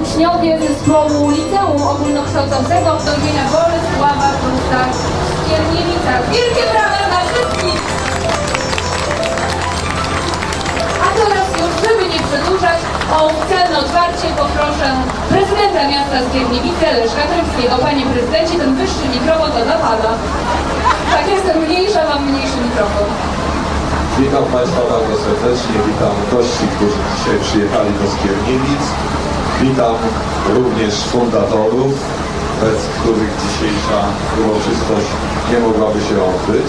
Uczniowie zespołu Liceum Ogólnokształcącego imienia Bolesława Prusa w Skierniewicach. Wielkie brawa dla wszystkich! A teraz już, żeby nie przedłużać, o oficjalne otwarcie poproszę prezydenta miasta Skierniewice, Leszka Krymskiego. Panie prezydencie, ten wyższy mikrofon to dla pana. Tak, jestem mniejsza, mam mniejszy mikrofon. Witam Państwa bardzo serdecznie, witam gości, którzy dzisiaj przyjechali do Skierniewic. Witam również fundatorów, bez których dzisiejsza uroczystość nie mogłaby się odbyć.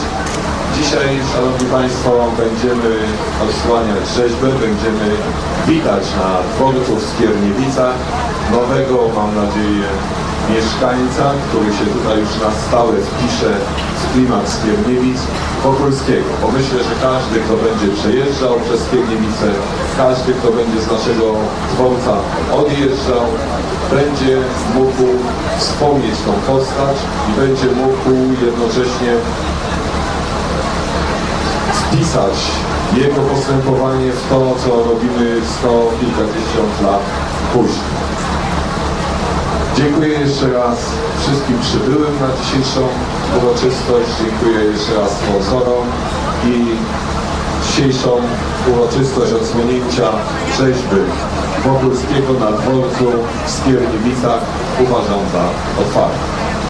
Dzisiaj, Szanowni Państwo, będziemy odsłaniać rzeźbę, będziemy witać na dworcu w Skierniewicach nowego, mam nadzieję, mieszkańca, który się tutaj już na stałe wpisze w klimat Skierniewic, Wokulskiego. Bo myślę, że każdy, kto będzie przejeżdżał przez Skierniewice, każdy, kto będzie z naszego dworca odjeżdżał, będzie mógł wspomnieć tą postać i będzie mógł jednocześnie wpisać jego postępowanie w to, co robimy sto kilkadziesiąt lat później. Dziękuję jeszcze raz wszystkim przybyłym na dzisiejszą uroczystość. Dziękuję jeszcze raz sponsorom i dzisiejszą uroczystość odsłonięcia rzeźby Wokulskiego na dworcu w Skierniewicach uważam za otwartą.